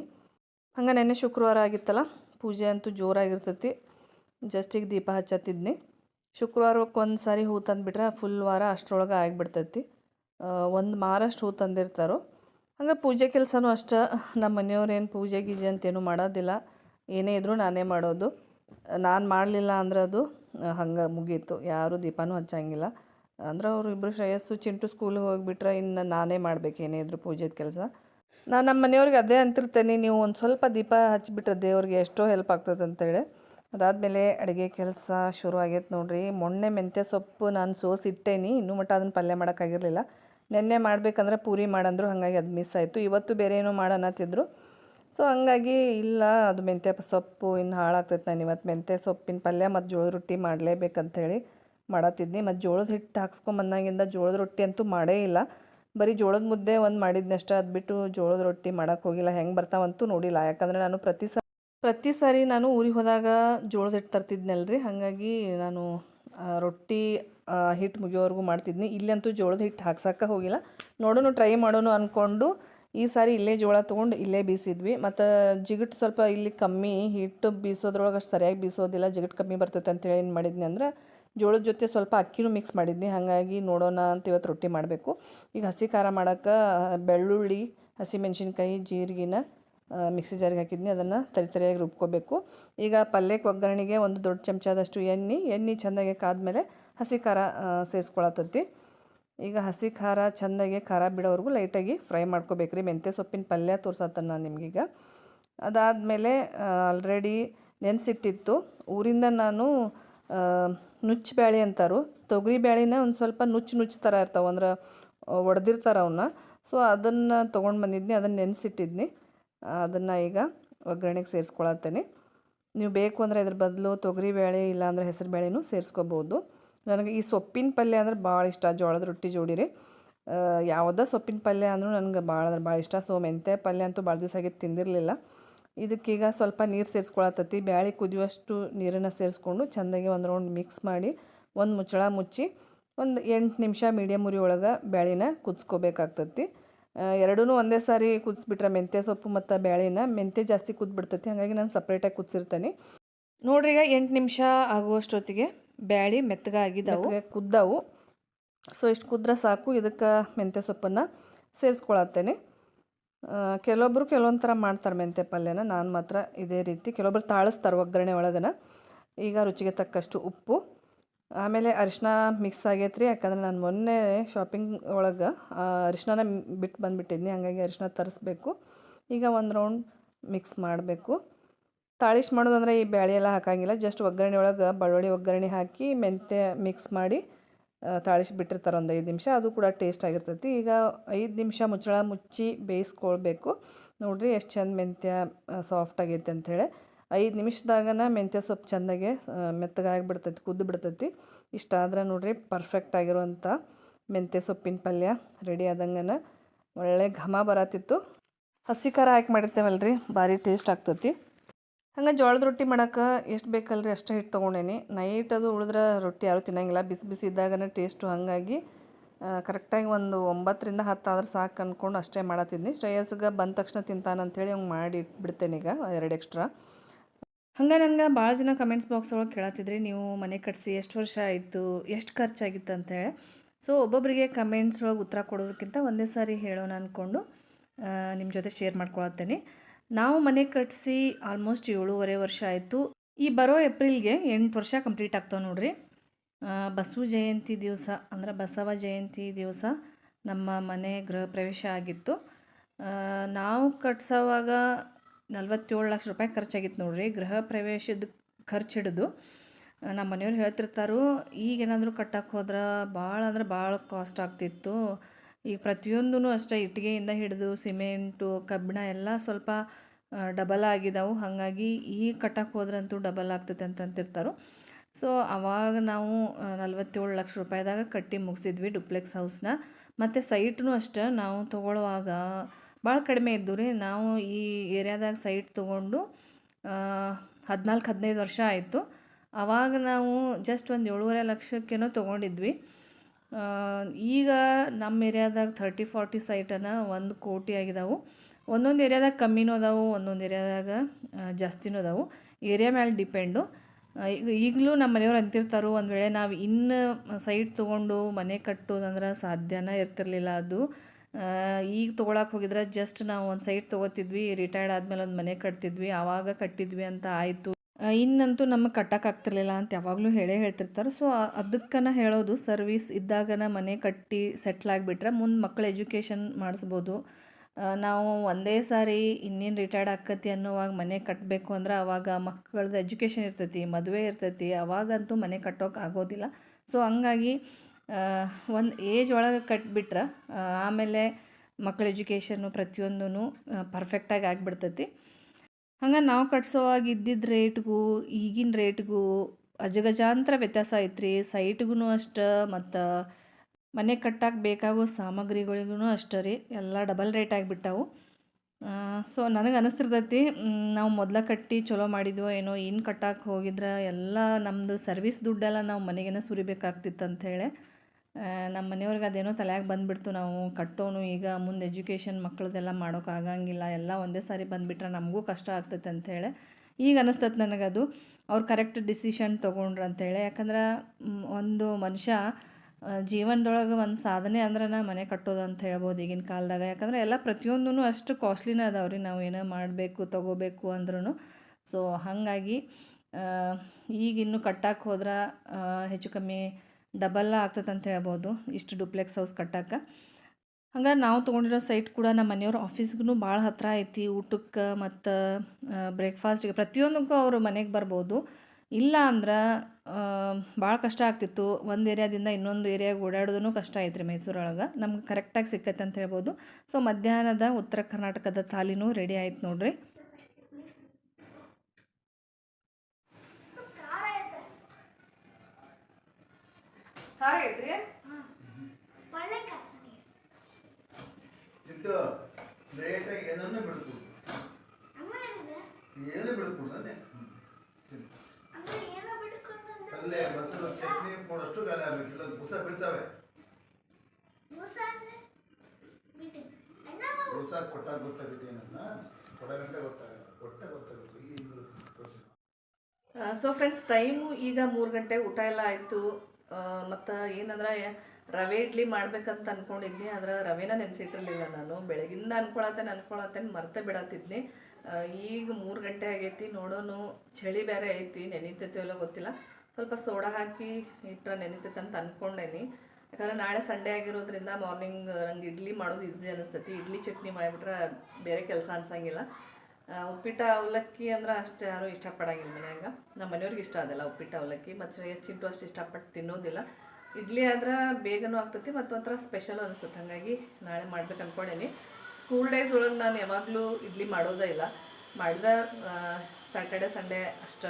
ಹಂಗೆ ನೆನ್ನೆ ಶುಕ್ರವಾರ ಆಗಿತ್ತಲ್ಲ, ಪೂಜೆ ಅಂತೂ ಜೋರಾಗಿರ್ತೈತಿ. ಜಸ್ಟ್ ಈಗ ದೀಪ ಹಚ್ಚತ್ತಿದ್ನಿ. ಶುಕ್ರವಾರಕ್ಕೆ ಒಂದು ಸಾರಿ ಹೂ ತಂದುಬಿಟ್ರೆ ಫುಲ್ ವಾರ ಅಷ್ಟರೊಳಗೆ ಆಗಿಬಿಡ್ತೈತಿ. ಒಂದು ಮಾರಷ್ಟು ಹೂ ತಂದಿರ್ತಾರೋ. ಹಂಗೆ ಪೂಜೆ ಕೆಲಸನೂ ಅಷ್ಟೇ ನಮ್ಮ ಮನೆಯವ್ರು ಏನು ಪೂಜೆ ಗೀಜೆ ಅಂತೇನು ಮಾಡೋದಿಲ್ಲ. ಏನೇ ಇದ್ರೂ ನಾನೇ ಮಾಡೋದು. ನಾನು ಮಾಡಲಿಲ್ಲ ಅಂದ್ರೆ ಅದು, ಹಂಗೆ ಮುಗೀತು. ಯಾರೂ ದೀಪನೂ ಹಚ್ಚಂಗಿಲ್ಲ. ಅಂದ್ರೆ ಅವರಿಬ್ಬರು ಶ್ರೇಯಸ್ಸು ಚಿಂಟು ಸ್ಕೂಲಿಗೆ ಹೋಗಿಬಿಟ್ರೆ ಇನ್ನು ನಾನೇ ಮಾಡ್ಬೇಕು ಏನೇ ಇದ್ರೂ ಪೂಜೆದ ಕೆಲಸ. ನಾನು ನಮ್ಮ ಮನೆಯವ್ರಿಗೆ ಅದೇ ಅಂತಿರ್ತೇನೆ, ನೀವು ಒಂದು ಸ್ವಲ್ಪ ದೀಪ ಹಚ್ಚಿಬಿಟ್ರೆ ದೇವ್ರಿಗೆ ಎಷ್ಟೋ ಹೆಲ್ಪ್ ಆಗ್ತದೆ ಅಂತೇಳಿ ಅದಾದಮೇಲೆ ಅಡುಗೆ ಕೆಲಸ ಶುರು ಆಗೈತೆ ನೋಡಿರಿ. ಮೊನ್ನೆ ಮೆಂತ್ಯ ಸೊಪ್ಪು ನಾನು ಸೋಸಿಟ್ಟೇನಿ, ಇನ್ನೂ ಮಟ್ಟ ಅದನ್ನು ಪಲ್ಯ ಮಾಡೋಕ್ಕಾಗಿರಲಿಲ್ಲ ನೆನ್ನೆ ಮಾಡಬೇಕಂದ್ರೆ ಪೂರಿ ಮಾಡಂದ್ರು, ಹಾಗಾಗಿ ಅದು ಮಿಸ್ ಆಯಿತು. ಇವತ್ತು ಬೇರೆ ಏನೋ ಮಾಡೋಣತ್ತಿದ್ರು ಸೊ ಹಂಗಾಗಿ ಇಲ್ಲ, ಅದು ಮೆಂತ್ಯ ಸೊಪ್ಪು ಇನ್ನು ಹಾಳಾಗ್ತೈತೆ ನಾನು ಇವತ್ತು ಮೆಂತ್ಯ ಸೊಪ್ಪಿನ ಪಲ್ಯ ಮತ್ತು ಜೋಳದ ರೊಟ್ಟಿ ಮಾಡಲೇಬೇಕಂತೇಳಿ ಮಾಡತ್ತಿದ್ನಿ. ಮತ್ತು ಜೋಳದ ಹಿಟ್ಟು ಹಾಕ್ಸ್ಕೊಂಬಂದಾಗಿಂದ ಜೋಳದ ರೊಟ್ಟಿ ಅಂತೂ ಮಾಡೇ ಇಲ್ಲ. ಬರೀ ಜೋಳದ ಮುದ್ದೆ ಒಂದು ಮಾಡಿದ್ನಷ್ಟೇ. ಅದು ಬಿಟ್ಟು ಜೋಳದ ರೊಟ್ಟಿ ಮಾಡೋಕ್ಕೆ ಹೋಗಿಲ್ಲ. ಹೆಂಗೆ ಬರ್ತಾವಂತೂ ನೋಡಿಲ್ಲ. ಯಾಕಂದರೆ ನಾನು ಪ್ರತಿ ಸ, ಪ್ರತಿ ಸಾರಿ ನಾನು ಊರಿಗೆ ಹೋದಾಗ ಜೋಳದ ಹಿಟ್ಟು ತರ್ತಿದ್ನಲ್ರಿ. ಹಾಗಾಗಿ ನಾನು ರೊಟ್ಟಿ ಹಿಟ್ಟು ಮುಗಿಯೋವರೆಗೂ ಮಾಡ್ತಿದ್ನಿ. ಇಲ್ಲಂತೂ ಜೋಳದ ಹಿಟ್ಟು ಹಾಕ್ಸೋಕ್ಕೆ ಹೋಗಿಲ್ಲ. ನೋಡೋಣ ಟ್ರೈ ಮಾಡೋಣ ಅಂದ್ಕೊಂಡು ಈ ಸಾರಿ ಇಲ್ಲೇ ಜೋಳ ತೊಗೊಂಡು ಇಲ್ಲೇ ಬೀಸಿದ್ವಿ. ಮತ್ತು ಜಿಗಟ್ ಸ್ವಲ್ಪ ಇಲ್ಲಿ ಕಮ್ಮಿ ಹಿಟ್ಟು ಬೀಸೋದ್ರೊಳಗೆ ಅಷ್ಟು ಸರಿಯಾಗಿ ಬೀಸೋದಿಲ್ಲ. ಜಿಗಟ್ ಕಮ್ಮಿ ಬರ್ತೈತೆ ಅಂತೇಳಿ ಏನು ಮಾಡಿದ್ನಿ ಅಂದ್ರೆ ಜೋಳದ ಜೊತೆ ಸ್ವಲ್ಪ ಅಕ್ಕಿನೂ ಮಿಕ್ಸ್ ಮಾಡಿದ್ನಿ. ಹಾಗಾಗಿ ನೋಡೋಣ ಅಂತ ಇವತ್ತು ರೊಟ್ಟಿ ಮಾಡಬೇಕು. ಈಗ ಹಸಿ ಖಾರ ಮಾಡೋಕ್ಕೆ ಬೆಳ್ಳುಳ್ಳಿ, ಹಸಿಮೆಣ್ಸಿನ್ಕಾಯಿ, ಜೀರಿಗೆನ ಮಿಕ್ಸಿ ಜಾರಿಗೆ ಹಾಕಿದ್ನಿ. ಅದನ್ನು ತರಿತರಿಯಾಗಿ ರುಬ್ಕೋಬೇಕು. ಈಗ ಪಲ್ಯಕ್ಕೆ ಒಗ್ಗರಣೆಗೆ ಒಂದು ದೊಡ್ಡ ಚಮಚದಷ್ಟು ಎಣ್ಣೆ. ಎಣ್ಣೆ ಚೆಂದಾಗಿ ಕಾದ್ಮೇಲೆ ಹಸಿ ಖಾರ ಸೇರಿಸ್ಕೊಳತ್ತತಿ. ಈಗ ಹಸಿ ಖಾರ ಚೆಂದಾಗಿ ಖಾರ ಬಿಡೋವರೆಗೂ ಲೈಟಾಗಿ ಫ್ರೈ ಮಾಡ್ಕೋಬೇಕ್ರಿ. ಮೆಂತ್ಯ ಸೊಪ್ಪಿನ ಪಲ್ಯ ತೋರ್ಸತ್ತ ನಾನು ನಿಮಗೀಗ. ಅದಾದಮೇಲೆ ಆಲ್ರೆಡಿ ನೆನೆಸಿಟ್ಟಿತ್ತು. ಊರಿಂದ ನಾನು ನುಚ್ಚು ಬ್ಯಾಳಿ ಅಂತಾರು. ತೊಗರಿ ಬ್ಯಾಳಿನ ಒಂದು ಸ್ವಲ್ಪ ನುಚ್ಚು ನುಚ್ಚು ಥರ ಇರ್ತಾವೆ. ಅಂದ್ರೆ ಒಡೆದಿರ್ತಾರೆ ಅವನ್ನ ಸೊ ಅದನ್ನು ತೊಗೊಂಡು ಬಂದಿದ್ನಿ, ಅದನ್ನು ನೆನೆಸಿಟ್ಟಿದ್ನಿ. ಅದನ್ನು ಈಗ ಒಗ್ಗರಣೆಗೆ ಸೇರಿಸ್ಕೊಳತ್ತೇನೆ. ನೀವು ಬೇಕು ಅಂದರೆ ಇದ್ರ ಬದಲು ತೊಗರಿ ಬೇಳೆ ಇಲ್ಲಾಂದ್ರೆ ಹೆಸರು ಬೇಳೆನೂ ಸೇರಿಸ್ಕೋಬೋದು. ನನಗೆ ಈ ಸೊಪ್ಪಿನ ಪಲ್ಯ ಅಂದ್ರೆ ಭಾಳ ಇಷ್ಟ. ಜೋಳದ ರೊಟ್ಟಿ ಜೋಡಿರಿ. ಯಾವುದೇ ಸೊಪ್ಪಿನ ಪಲ್ಯ ಅಂದರೂ ನನಗೆ ಭಾಳ ಅಂದ್ರೆ ಭಾಳ ಇಷ್ಟ. ಸೊ ಮೆಂತ್ಯ ಪಲ್ಯ ಅಂತೂ ಭಾಳ ದಿವಸ ಆಗಿ ತಿಂದಿರಲಿಲ್ಲ. ಇದಕ್ಕೀಗ ಸ್ವಲ್ಪ ನೀರು ಸೇರಿಸ್ಕೊಳತ್ತತಿ. ಬ್ಯಾಳಿ ಕುದಿಯುವಷ್ಟು ನೀರನ್ನು ಸೇರಿಸ್ಕೊಂಡು ಚೆಂದಾಗಿ ಒಂದು ರೌಂಡ್ ಮಿಕ್ಸ್ ಮಾಡಿ ಒಂದು ಮುಚ್ಚಳ ಮುಚ್ಚಿ ಒಂದು ಎಂಟು ನಿಮಿಷ ಮೀಡಿಯಮ್ ಉರಿ ಒಳಗೆ ಬ್ಯಾಳಿನ ಕುದಿಸ್ಕೋಬೇಕಾಗ್ತತಿ. ಎರಡೂ ಒಂದೇ ಸಾರಿ ಕುದಿಸ್ಬಿಟ್ರೆ ಮೆಂತ್ಯ ಸೊಪ್ಪು ಮತ್ತು ಬ್ಯಾಳಿನ ಮೆಂತ್ಯ ಜಾಸ್ತಿ ಕುದ್ಬಿಡ್ತೈತಿ. ಹಾಗಾಗಿ ನಾನು ಸಪ್ರೇಟಾಗಿ ಕುದಿಸಿರ್ತೇನೆ. ನೋಡ್ರಿ ಈಗ ಎಂಟು ನಿಮಿಷ ಆಗುವಷ್ಟೊತ್ತಿಗೆ ಬ್ಯಾಳಿ ಮೆತ್ತಗಾಗಿದ್ದಾವು ಕುದ್ದಾವು. ಸೊ ಇಷ್ಟು ಕುದ್ರೆ ಸಾಕು. ಇದಕ್ಕೆ ಮೆಂತ್ಯ ಸೊಪ್ಪನ್ನು ಸೇರಿಸ್ಕೊಳತ್ತೇನೆ. ಕೆಲವೊಬ್ಬರು ಕೆಲವೊಂದು ಥರ ಮಾಡ್ತಾರೆ ಮೆಂತ್ಯ ಪಲ್ಯನ. ನಾನು ಮಾತ್ರ ಇದೇ ರೀತಿ ಕೆಲವೊಬ್ಬರು ತಾಳಿಸ್ತಾರೆ ಒಗ್ಗರಣೆ ಒಳಗನ. ಈಗ ರುಚಿಗೆ ತಕ್ಕಷ್ಟು ಉಪ್ಪು. ಆಮೇಲೆ ಅರಿಶಿನ ಮಿಕ್ಸ್ ಆಗೈತೆ ರೀ ಯಾಕಂದ್ರೆ ನಾನು ಮೊನ್ನೆ ಶಾಪಿಂಗ್ ಒಳಗೆ ಅರಿಶಿನ ಬಿಟ್ಟು ಬಂದುಬಿಟ್ಟಿದ್ನಿ. ಹಾಗಾಗಿ ಅರಿಶಿನ ತರಿಸ್ಬೇಕು. ಈಗ ಒಂದು ರೌಂಡ್ ಮಿಕ್ಸ್ ಮಾಡಬೇಕು. ತಾಳಿಶ್ ಮಾಡೋದಂದ್ರೆ ಈ ಬ್ಯಾಳೆ ಎಲ್ಲ ಹಾಕಂಗಿಲ್ಲ. ಜಸ್ಟ್ ಒಗ್ಗರಣೆ ಒಳಗೆ ಬೆಳ್ಳುಳ್ಳಿ ಒಗ್ಗರಣೆ ಹಾಕಿ ಮೆಂತ್ಯ ಮಿಕ್ಸ್ ಮಾಡಿ ತಾಳಿಸಿ ಬಿಟ್ಟಿರ್ತಾರೆ ಒಂದು ಐದು ನಿಮಿಷ, ಅದು ಕೂಡ ಟೇಸ್ಟ್ ಆಗಿರ್ತೈತಿ. ಈಗ ಐದು ನಿಮಿಷ ಮುಚ್ಚಳ ಮುಚ್ಚಿ ಬೇಯಿಸ್ಕೊಳ್ಬೇಕು. ನೋಡಿರಿ ಎಷ್ಟು ಚೆಂದ ಮೆಂತ್ಯ ಸಾಫ್ಟ್ ಆಗೈತೆ ಅಂಥೇಳಿ ಐದು ನಿಮಿಷದಾಗನ ಮೆಂತ್ಯ ಸೊಪ್ಪು ಚೆಂದಾಗೆ ಮೆತ್ತಗಾಗಿಬಿಡ್ತೈತಿ ಕುದ್ದು ಬಿಡ್ತೈತಿ ಇಷ್ಟ ಆದ್ರೆ ನೋಡಿರಿ ಪರ್ಫೆಕ್ಟ್ ಆಗಿರುವಂಥ ಮೆಂತ್ಯ ಸೊಪ್ಪಿನ ಪಲ್ಯ ರೆಡಿ ಆದಂಗನ. ಒಳ್ಳೆ ಘಮ ಬರತ್ತಿತ್ತು. ಹಸಿ ಖಾರ ಹಾಕಿ ಮಾಡಿರ್ತೇವಲ್ರಿ, ಭಾರಿ ಟೇಸ್ಟ್ ಆಗ್ತೈತಿ. ಹಂಗೆ ಜೋಳದ ರೊಟ್ಟಿ ಮಾಡೋಕೆ ಎಷ್ಟು ಬೇಕಲ್ರಿ? ಅಷ್ಟೇ ಹಿಟ್ಟು ತೊಗೊಂಡೇನಿ. ನೈಟ್ ಅದು ಉಳಿದ್ರೆ ರೊಟ್ಟಿ ಯಾರು ತಿನ್ನಂಗಿಲ್ಲ. ಬಿಸಿ ಬಿಸಿ ಇದ್ದಾಗನೇ ಟೇಸ್ಟು ಹಾಗಾಗಿ ಕರೆಕ್ಟಾಗಿ ಒಂದು ಒಂಬತ್ತರಿಂದ ಹತ್ತು ಆದ್ರೆ ಸಾಕು ಅಂದ್ಕೊಂಡು ಅಷ್ಟೇ ಮಾಡತ್ತಿದ್ನಿ ಶ್ರೇಯಸ್ಗೆ ಬಂದ ತಕ್ಷಣ ತಿಂತಾನಂಥೇಳಿ ಹಂಗೆ ಮಾಡಿ ಇಟ್ಬಿಡ್ತೇನೆ ಈಗ ಎರಡು ಎಕ್ಸ್ಟ್ರಾ ಹಂಗೆ ನನಗೆ ಭಾಳ ಜನ ಕಮೆಂಟ್ಸ್ ಬಾಕ್ಸ್ ಒಳಗೆ ಕೇಳತ್ತಿದ್ರಿ ನೀವು ಮನೆ ಕಟ್ಸಿ ಎಷ್ಟು ವರ್ಷ ಆಯಿತು, ಎಷ್ಟು ಖರ್ಚಾಗಿತ್ತು ಅಂತೇಳಿ. ಸೊ ಒಬ್ಬೊಬ್ಬರಿಗೆ ಕಮೆಂಟ್ಸ್ ಒಳಗೆ ಉತ್ತರ ಕೊಡೋದಕ್ಕಿಂತ ಒಂದೇ ಸಾರಿ ಹೇಳೋಣ ಅಂದ್ಕೊಂಡು ನಿಮ್ಮ ಜೊತೆ ಶೇರ್ ಮಾಡ್ಕೊಳತ್ತೇನೆ. ನಾವು ಮನೆ ಕಟ್ಟಿಸಿ ಆಲ್ಮೋಸ್ಟ್ ಏಳೂವರೆ ವರ್ಷ ಆಯಿತು. ಈ ಬರೋ ಏಪ್ರಿಲ್ಗೆ ಎಂಟು ವರ್ಷ ಕಂಪ್ಲೀಟ್ ಆಗ್ತಾವೆ ನೋಡ್ರಿ. ಬಸವ ಜಯಂತಿ ದಿವಸ, ಅಂದರೆ ಬಸವ ಜಯಂತಿ ದಿವಸ ನಮ್ಮ ಮನೆ ಗೃಹ ಪ್ರವೇಶ ಆಗಿತ್ತು. ನಾವು ಕಟ್ಸೋವಾಗ ನಲ್ವತ್ತೇಳು ಲಕ್ಷ ರೂಪಾಯಿ ಖರ್ಚಾಗಿತ್ತು ನೋಡ್ರಿ. ಗೃಹ ಪ್ರವೇಶದ ಖರ್ಚು ಹಿಡಿದು ನಮ್ಮ ಮನೆಯವ್ರು ಹೇಳ್ತಿರ್ತಾರೋ, ಈಗೇನಾದರೂ ಕಟ್ಟಕ್ಕೆ ಹೋದ್ರೆ ಭಾಳ ಅಂದ್ರೆ ಭಾಳ ಕಾಸ್ಟ್ ಆಗ್ತಿತ್ತು. ಈಗ ಪ್ರತಿಯೊಂದೂ ಅಷ್ಟೇ ಇಟ್ಟಿಗೆಯಿಂದ ಹಿಡಿದು ಸಿಮೆಂಟು, ಕಬ್ಬಿಣ ಎಲ್ಲ ಸ್ವಲ್ಪ ಡಬಲ್ ಆಗಿದ್ದಾವೆ ಹಾಗಾಗಿ ಈ ಕಟ್ಟಕ್ಕೆ ಹೋದ್ರಂತೂ ಡಬಲ್ ಆಗ್ತೈತೆ ಅಂತ ಅಂತಿರ್ತಾರೋ ಸೊ ಅವಾಗ ನಾವು ನಲ್ವತ್ತೇಳು ಲಕ್ಷ ರೂಪಾಯಿದಾಗ ಕಟ್ಟಿ ಮುಗಿಸಿದ್ವಿ ಡುಪ್ಲೆಕ್ಸ್ ಹೌಸ್ನ. ಮತ್ತು ಸೈಟ್ನು ಅಷ್ಟೇ, ನಾವು ತೊಗೊಳ್ಳುವಾಗ ಭಾಳ ಕಡಿಮೆ ಇದ್ದು ರೀ. ನಾವು ಈ ಏರಿಯಾದಾಗ ಸೈಟ್ ತೊಗೊಂಡು ಹದಿನಾಲ್ಕು, ಹದಿನೈದು ವರ್ಷ ಆಯಿತು. ಆವಾಗ ನಾವು ಜಸ್ಟ್ ಒಂದು ಏಳೂವರೆ ಲಕ್ಷಕ್ಕೇನೋ ತೊಗೊಂಡಿದ್ವಿ. ಈಗ ನಮ್ಮ ಏರಿಯಾದಾಗ ಥರ್ಟಿ ಫಾರ್ಟಿ ಸೈಟನ್ನು ಒಂದು ಕೋಟಿ ಆಗಿದಾವೆ. ಒಂದೊಂದು ಏರಿಯಾದಾಗ ಕಮ್ಮಿನೂ ಅದಾವು, ಒಂದೊಂದು ಏರಿಯಾದಾಗ ಜಾಸ್ತಿನೂ ಅದಾವು. ಏರಿಯಾ ಮೇಲೆ ಡಿಪೆಂಡು. ಈಗ ಈಗಲೂ ನಮ್ಮ ಮನೆಯವ್ರು ಅಂತಿರ್ತಾರೆ, ಒಂದು ವೇಳೆ ನಾವು ಇನ್ನು ಸೈಟ್ ತೊಗೊಂಡು ಮನೆ ಕಟ್ಟೋದಂದ್ರೆ ಸಾಧ್ಯನೇ ಇರ್ತಿರ್ಲಿಲ್ಲ ಅದು. ಈಗ ತೊಗೊಳಕ್ಕೆ ಹೋಗಿದ್ರೆ ಜಸ್ಟ್ ನಾವು ಒಂದು ಸೈಟ್ ತೊಗೋತಿದ್ವಿ ರಿಟೈರ್ಡ್ ಆದಮೇಲೆ ಒಂದು ಮನೆ ಕಟ್ತಿದ್ವಿ ಆವಾಗ ಕಟ್ಟಿದ್ವಿ ಅಂತ ಆಯಿತು. ಇನ್ನಂತೂ ನಮಗೆ ಕಟ್ಟೋಕ್ಕಾಗ್ತಿರ್ಲಿಲ್ಲ ಅಂತ ಯಾವಾಗಲೂ ಹೇಳೇ ಹೇಳ್ತಿರ್ತಾರೆ. ಸೊ ಅದಕ್ಕನ ಹೇಳೋದು ಸರ್ವಿಸ್ ಇದ್ದಾಗನ ಮನೆ ಕಟ್ಟಿ ಸೆಟ್ಲ್ ಆಗಿಬಿಟ್ರೆ ಮುಂದೆ ಮಕ್ಕಳ ಎಜುಕೇಷನ್ ಮಾಡಿಸ್ಬೋದು. ನಾವು ಒಂದೇ ಸಾರಿ ಇನ್ನೇನು ರಿಟೈರ್ಡ್ ಆಕತಿ ಅನ್ನೋವಾಗ ಮನೆ ಕಟ್ಟಬೇಕು ಅಂದ್ರೆ ಅವಾಗ ಮಕ್ಕಳದ್ದು ಎಜುಕೇಷನ್ ಇರ್ತೈತಿ, ಮದುವೆ ಇರ್ತೈತಿ. ಅವಾಗಂತೂ ಮನೆ ಕಟ್ಟೋಕೆ ಆಗೋದಿಲ್ಲ. ಸೊ ಹಂಗಾಗಿ ಒಂದು ಏಜ್ ಒಳಗೆ ಕಟ್ಬಿಟ್ರೆ ಆಮೇಲೆ ಮಕ್ಕಳ ಎಜುಕೇಷನ್ನು ಪ್ರತಿಯೊಂದೂ ಪರ್ಫೆಕ್ಟಾಗಿ ಆಗಿಬಿಡ್ತೈತಿ. ಹಂಗೆ ನಾವು ಕಟ್ಸೋವಾಗ ಇದ್ದಿದ್ದ ರೇಟ್ಗೂ, ಈಗಿನ ರೇಟ್ಗೂ ಅಜಗಜಾಂತರ ವ್ಯತ್ಯಾಸ ಐತ್ರಿ. ಸೈಟ್ಗೂ ಅಷ್ಟು ಮತ್ತು ಮನೆ ಕಟ್ಟಕ್ಕೆ ಬೇಕಾಗೋ ಸಾಮಗ್ರಿಗಳಿಗೂ ಅಷ್ಟೇ ರೀ. ಎಲ್ಲ ಡಬಲ್ ರೇಟ್ ಆಗಿಬಿಟ್ಟವು ಸೊ ನನಗೆ ಅನಿಸ್ತಿರ್ತೈತಿ ನಾವು ಮೊದಲ ಕಟ್ಟಿ ಚಲೋ ಮಾಡಿದ್ವೋ ಏನೋ ಏನು ಕಟ್ಟಕ್ಕೆ ಹೋಗಿದ್ರೆ ಎಲ್ಲ ನಮ್ಮದು ಸರ್ವಿಸ್ ದುಡ್ಡೆಲ್ಲ ನಾವು ಮನೆಗೇನೆ ಸುರಿಬೇಕಾಗ್ತಿತ್ತು ಅಂಥೇಳಿ ನಮ್ಮ ಮನೆಯವ್ರಿಗೆ ಅದೇನೋ ತಲೆಯಾಗ ಬಂದುಬಿಡ್ತು. ನಾವು ಕಟ್ಟೋನು ಈಗ ಮುಂದೆ ಎಜುಕೇಷನ್ ಮಕ್ಕಳದೆಲ್ಲ ಮಾಡೋಕ್ಕಾಗಂಗಿಲ್ಲ ಎಲ್ಲ ಒಂದೇ ಸಾರಿ ಬಂದುಬಿಟ್ರೆ ನಮಗೂ ಕಷ್ಟ ಆಗ್ತೈತೆ ಅಂಥೇಳಿ ಈಗ ಅನ್ನಿಸ್ತೈತೆ ನನಗದು. ಅವ್ರು ಕರೆಕ್ಟ್ ಡಿಸಿಷನ್ ತೊಗೊಂಡ್ರು ಅಂತೇಳಿ ಯಾಕಂದ್ರೆ ಒಂದು ಮನುಷ್ಯ ಜೀವನದೊಳಗೆ ಒಂದು ಸಾಧನೆ ಅಂದ್ರೆ ನಾ ಮನೆ ಕಟ್ಟೋದು ಅಂತ ಹೇಳ್ಬೋದು ಈಗಿನ ಕಾಲದಾಗ. ಯಾಕಂದ್ರೆ ಎಲ್ಲ ಪ್ರತಿಯೊಂದೂ ಅಷ್ಟು ಕಾಸ್ಟ್ಲಿನೇ ಅದಾವೆ ರೀ ನಾವು ಏನೋ ಮಾಡಬೇಕು, ತೊಗೋಬೇಕು ಅಂದ್ರೂ ಸೊ ಹಾಗಾಗಿ ಈಗ ಇನ್ನು ಹೋದ್ರೆ ಹೆಚ್ಚು ಕಮ್ಮಿ ಡಬಲ್ ಆಗ್ತದೆ ಅಂತ ಹೇಳ್ಬೋದು. ಇಷ್ಟು ಡುಪ್ಲೆಕ್ಸ್ ಹೌಸ್ ಕಟ್ಟಕ್ಕೆ. ಹಂಗಾಗಿ ನಾವು ತೊಗೊಂಡಿರೋ ಸೈಟ್ ಕೂಡ ನಮ್ಮ ಮನೆಯವ್ರ ಆಫೀಸ್ಗೂ ಭಾಳ ಹತ್ತಿರ ಐತಿ. ಊಟಕ್ಕೆ ಮತ್ತು ಬ್ರೇಕ್ಫಾಸ್ಟಿಗೆ ಪ್ರತಿಯೊಂದಕ್ಕೂ ಅವರು ಮನೆಗೆ ಬರ್ಬೋದು. ಇಲ್ಲ ಅಂದ್ರೆ ಭಾಳ ಕಷ್ಟ ಆಗ್ತಿತ್ತು. ಒಂದು ಏರಿಯಾದಿಂದ ಇನ್ನೊಂದು ಏರಿಯಾಗೆ ಓಡಾಡೋದೂ ಕಷ್ಟ ಐತ್ರಿ ಮೈಸೂರೊಳಗೆ. ನಮ್ಗೆ ಕರೆಕ್ಟಾಗಿ ಸಿಕ್ಕೈತೆ ಅಂತ ಹೇಳ್ಬೋದು. ಸೊ ಮಧ್ಯಾಹ್ನದ ಉತ್ತರ ಕರ್ನಾಟಕದ ಥಾಲಿನೂ ರೆಡಿ ಆಯ್ತು ನೋಡ್ರಿ. ಖಾರ ಐತ್ರಿ ಚಿಟ್ಟು ಲೇಟಾಗಿ ಏನನ್ನ ಬಿಡ್ತು? ಏನು ಬಿಡ್ಕೊಡ್ದಾನೆ ಅಲ್ಲೇ ಮೊಸರು ಚಟ್ನಿ ಕೊಡೋಷ್ಟು ಗಾಲಿ ಆಗ್ಬೇಕಿಲ್ಲ ಬುಸ ಬಿಡ್ತಾವೆ. ಬುಸ ಕೊಟ್ಟಾಗ ಗೊತ್ತಾಗುತ್ತೆ ಏನನ್ನ ಕೊಡಗಂಟ ಗೊತ್ತಾಗಲ್ಲ ಕೊಟ್ಟ ಗೊತ್ತಾಗುತ್ತೆ. ಸೊ ಫ್ರೆಂಡ್ಸ್ ಟೈಮು ಈಗ ಮೂರು ಗಂಟೆ ಊಟ ಎಲ್ಲ ಆಯಿತು. ಮತ್ತು ಏನಂದ್ರೆ, ರವೆ ಇಡ್ಲಿ ಮಾಡ್ಬೇಕಂತ ಅನ್ಕೊಂಡಿದ್ನಿ, ಆದ್ರೆ ರವೆನ ನೆನೆಸಿಟ್ಟಿರಲಿಲ್ಲ ನಾನು. ಬೆಳಗಿಂದ ಅನ್ಕೊಳತ್ತೇನೆ ಅನ್ಕೊಳತ್ತೇನೆ ಮರ್ತೆ ಬಿಡತ್ತಿದ್ನಿ ಈಗ ಮೂರು ಗಂಟೆ ಆಗೈತಿ, ನೋಡೋನು ಚಳಿ ಬೇರೆ ಐತಿ ನೆನೀತೈತಿವಲ್ಲ ಗೊತ್ತಿಲ್ಲ. ಸ್ವಲ್ಪ ಸೋಡಾ ಹಾಕಿ ಇಟ್ಟರೆ ನೆನೀತೈತೆ ಅಂತ ಅಂದ್ಕೊಂಡೇನಿ ಯಾಕಂದ್ರೆ ನಾಳೆ ಸಂಡೇ ಆಗಿರೋದ್ರಿಂದ ಮಾರ್ನಿಂಗ್ ನಂಗೆ ಇಡ್ಲಿ ಮಾಡೋದು ಈಸಿ ಅನಿಸ್ತೈತಿ. ಇಡ್ಲಿ ಚಟ್ನಿ ಮಾಡಿಬಿಟ್ರೆ ಬೇರೆ ಕೆಲಸ ಅನ್ಸಂಗಿಲ್ಲ. ಉಪ್ಪಿಟ್ಟು ಅವಲಕ್ಕಿ ಅಂದ್ರೆ ಅಷ್ಟು, ಯಾರೂ ಇಷ್ಟಪಡಂಗಿಲ್ಲ ಮನ್ಯಾಗ. ನಮ್ಮ ಮನೆಯವ್ರಿಗೆ ಇಷ್ಟ ಅದಲ್ಲ ಉಪ್ಪಿಟ್ಟು ಅವಲಕ್ಕಿ. ಮತ್ತು ಶ್ರೇಯಸ್ ಚಿಂಟು ಅಷ್ಟು ಇಷ್ಟಪಟ್ಟು ತಿನ್ನೋದಿಲ್ಲ. ಇಡ್ಲಿ ಆದ್ರೆ ಬೇಗನೂ ಆಗ್ತೈತಿ ಮತ್ತು ಒಂಥರ ಸ್ಪೆಷಲ್ ಅನಿಸ್ತೈತೆ. ಹಾಗಾಗಿ ನಾಳೆ ಮಾಡ್ಬೇಕು ಅಂದ್ಕೊಂಡೇನಿ ಸ್ಕೂಲ್ ಡೇಸ್ ಒಳಗೆ ನಾನು ಯಾವಾಗಲೂ ಇಡ್ಲಿ ಮಾಡೋದೇ ಇಲ್ಲ. ಮಾಡಿದ ಸ್ಯಾಟರ್ಡೆ ಸಂಡೇ ಅಷ್ಟ.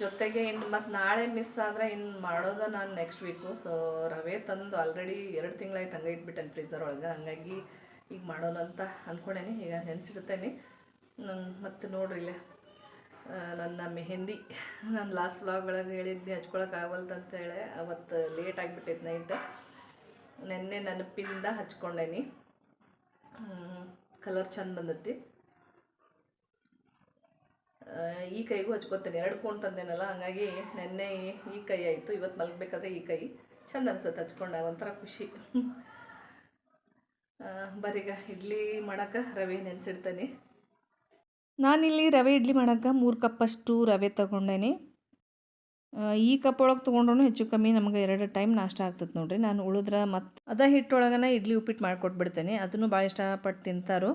ಜೊತೆಗೆ ಇನ್ನು ಮತ್ತು ನಾಳೆ ಮಿಸ್ ಆದರೆ ಇನ್ನು ಮಾಡೋದ ನಾನು ನೆಕ್ಸ್ಟ್ ವೀಕು ಸೊ ರವೆ ತಂದು ಆಲ್ರೆಡಿ ಎರಡು ತಿಂಗಳಾಯ್ತು ಹಂಗೆ ಇಟ್ಬಿಟ್ಟೆ ಫ್ರೀಸರ್ ಒಳಗೆ. ಹಂಗಾಗಿ ಈಗ ಮಾಡೋಣ ಅಂತ ಅಂದ್ಕೊಂಡೇನಿ ಈಗ ನೆನೆಸಿಡ್ತೇನೆ. ಮತ್ತು ನೋಡ್ರಿ ಇಲ್ಲೇ. ಆ, ನನ್ನ ಮೆಹಂದಿ. ನಾನು ಲಾಸ್ಟ್ ವ್ಲಾಗ್ ಒಳಗೆ ಹೇಳಿದ್ನಿ ಹಚ್ಕೊಳಕ್ಕೆ ಹೇಳಿ. ಅವತ್ತು ಲೇಟ್ ಆಗಿಬಿಟ್ಟೈತೆ ನೈಟ್ ನೆನ್ನೆ ನೆನಪಿಂದ ಹಚ್ಕೊಂಡೇನಿ. ಕಲರ್ ಚಂದ ಬಂದತಿ. ಈ ಕೈಗೂ ಹಚ್ಕೋತೇನೆ. ಎರಡು ಕೋನ್ ತಂದೇನಲ್ಲ ಹಂಗಾಗಿ ನೆನ್ನೆ ಈ ಕೈ ಆಯಿತು. ಇವತ್ತು ಮಲಗಬೇಕಾದ್ರೆ ಈ ಕೈ. ಚಂದ ಅನ್ಸುತ್ತೆ ಹಚ್ಕೊಂಡಾಗ ಒಂಥರ ಖುಷಿ. ಬರೀಗ ಇಡ್ಲಿ ಮಾಡೋಕೆ ರವೆ ನೆನೆಸಿಡ್ತೇನೆ. ನಾನಿಲ್ಲಿ ರವೆ ಇಡ್ಲಿ ಮಾಡೋಕ್ಕೆ ಮೂರು ಕಪ್ಪಷ್ಟು ರವೆ ತೊಗೊಂಡೇನಿ. ಈ ಕಪ್ ಒಳಗೆ ತೊಗೊಂಡ್ರು ಹೆಚ್ಚು ಕಮ್ಮಿ ನಮ್ಗೆ ಎರಡು ಟೈಮ್ ನಾಷ್ಟ ಆಗ್ತದೆ ನೋಡಿರಿ. ನಾನು ಉಳಿದ್ರೆ ಮತ್ತು ಅದ ಹಿಟ್ಟೊಳಗನ ಇಡ್ಲಿ ಉಪ್ಪಿಟ್ಟು ಮಾಡಿಕೊಟ್ಬಿಡ್ತೇನೆ. ಅದನ್ನು ಭಾಳ ಇಷ್ಟಪಟ್ಟು ತಿಂತಾರು.